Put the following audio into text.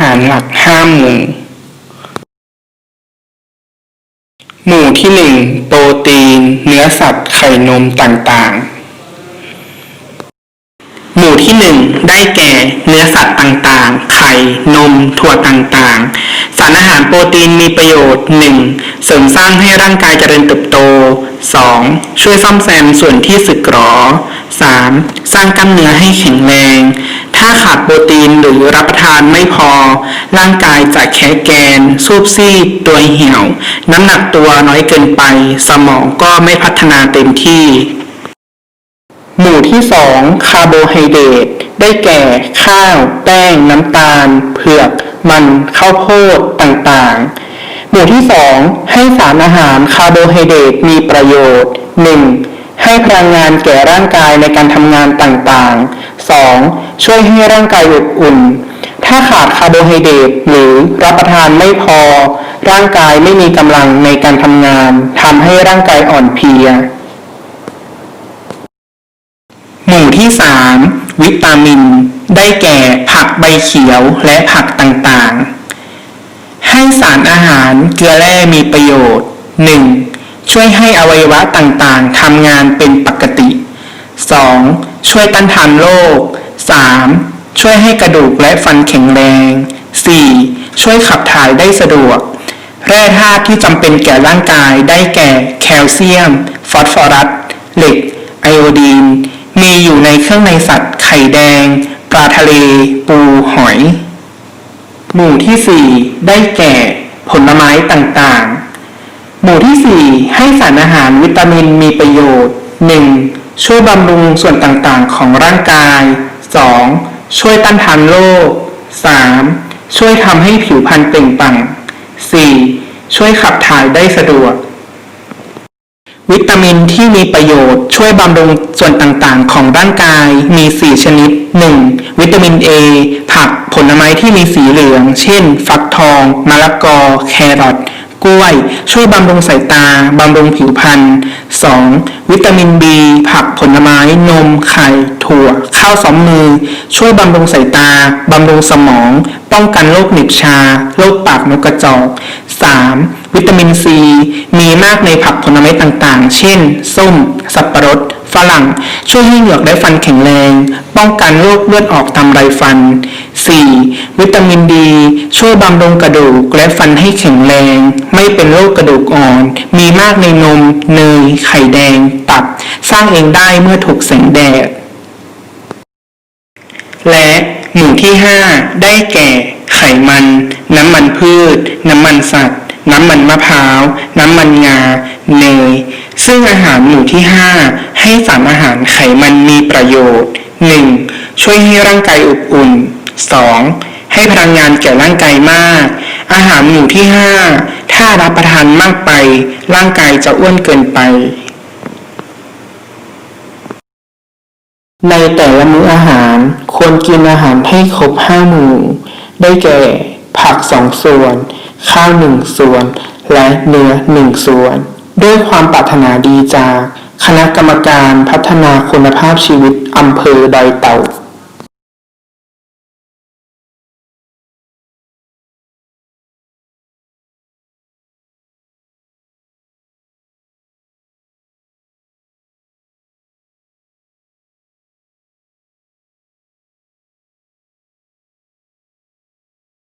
หารหลักห้าหมู่ หมู่ที่หนึ่งโปรตีน เนื้อสัตว์ไข่นมต่างๆ หมู่ที่หนึ่งได้แก่เนื้อสัตว์ต่างๆ ไข่ นม ถั่วต่างๆ สารอาหารโปรตีนมีประโยชน์ 1. เสริมสร้างให้ร่างกายเจริญเติบโต 2. ช่วยซ่อมแซมส่วนที่สึกหรอ 3. สร้างกล้ามเนื้อให้แข็งแรง ถ้าขาดโปรตีนหรือรับประทานไม่พอ ร่างกายจะแข็แกนสูบซีดตัวเหี่ยว น้ำหนักตัวน้อยเกินไป สมองก็ไม่พัฒนาเต็มที่ หมู่ที่สองคาร์โบไฮเดรตได้แก่ ข้าว แป้ง น้ำตาล เผือก มันข้าวโพดต่างๆ มู่ที่สองให้สารอาหารคาร์โบไฮเดรตมีประโยชน์ 1. ให้พลังงานแก่ร่างกายในการทำงานต่างๆ 2. ช่วยให้ร่างกายอบอุ่น ถ้าขาดคาร์โบไฮเดรตหรือรับประทานไม่พอ ร่างกายไม่มีกำลังในการทำงานทำให้ร่างกายอ่อนเพลีย หมู่ที่ 3 วิตามิน ได้แก่ผักใบเขียวและผักต่างๆ ให้สารอาหารเกลือแร่มีประโยชน์ 1. ช่วยให้อวัยวะต่างๆทำงานเป็นปกติ 2. ช่วยต้านทานโรค 3. ช่วยให้กระดูกและฟันแข็งแรง 4. ช่วยขับถ่ายได้สะดวก แร่ธาตุที่จำเป็นแก่ร่างกายได้แก่แคลเซียม ฟอสฟอรัส เหล็ก ไอโอดีน มีอยู่ในเครื่องในสัตว์ ไข่แดง ปลาทะเล ปู หอย หมู่ที่ 4 ได้แก่ ผลไม้ต่างๆ หมู่ที่ 4 ให้สารอาหารวิตามินมีประโยชน์ 1. ช่วยบำรุงส่วนต่างๆ ของร่างกาย 2. ช่วยต้านทานโรค 3. ช่วยทำให้ผิวพรรณเปล่งปลั่ง 4. ช่วยขับถ่ายได้สะดวก วิตามินที่มีประโยชน์ช่วยบำรุงส่วนต่างๆ ของร่างกายมี 4 ชนิด 1. วิตามิน A ผักผลไม้ที่มีสีเหลือง เช่น ฟักทอง มะละกอ แครอทกล้วย ช่วยบำรุงสายตา บำรุงผิวพรรณ 2. วิตามิน B ผักผลไม้ นม ไข่ ถั่ว ข้าวซ้อมมือ ช่วยบำรุงสายตา บำรุงสมอง ป้องกันโรคหนิบชา โรคปากนกกระจอก 3. วิตามิน C มีมากในผักผลไม้ต่างๆ เช่น ส้ม สับปะรด ฝรั่ง ช่วยให้เหงือกและฟันแข็งแรง ป้องกันโรคเลือดออกตามไรฟัน 4. วิตามินดี ช่วยบำรุงกระดูกและฟันให้แข็งแรง ไม่เป็นโรคกระดูกอ่อน มีมากในนม เนย ไข่แดง ตับ สร้างเองได้เมื่อถูกแสงแดด และหมู่ที่ 5 ได้แก่ ไขมัน น้ำมันพืช น้ำมันสัตว์ น้ำมันมะพร้าว น้ำมันงา เนย ซึ่งอาหารหมู่ที่ 5 ให้สารอาหารไขมันมีประโยชน์ 1. ช่วยให้ร่างกายอบอุ่น 2. ให้พลังงานแก่ร่างกายมาก อาหารหมู่ที่ 5 ถ้ารับประทานมากไป ร่างกายจะอ้วนเกินไป ในแต่ละมื้ออาหารควรกินอาหารให้ครบห้าหมู่ ได้แก่ ผักสองส่วน ข้าวหนึ่งส่วน และเนื้อหนึ่งส่วน ด้วยความปรารถนาดีจาก คณะกรรมการพัฒนาคุณภาพชีวิตอำเภอดอยเต่า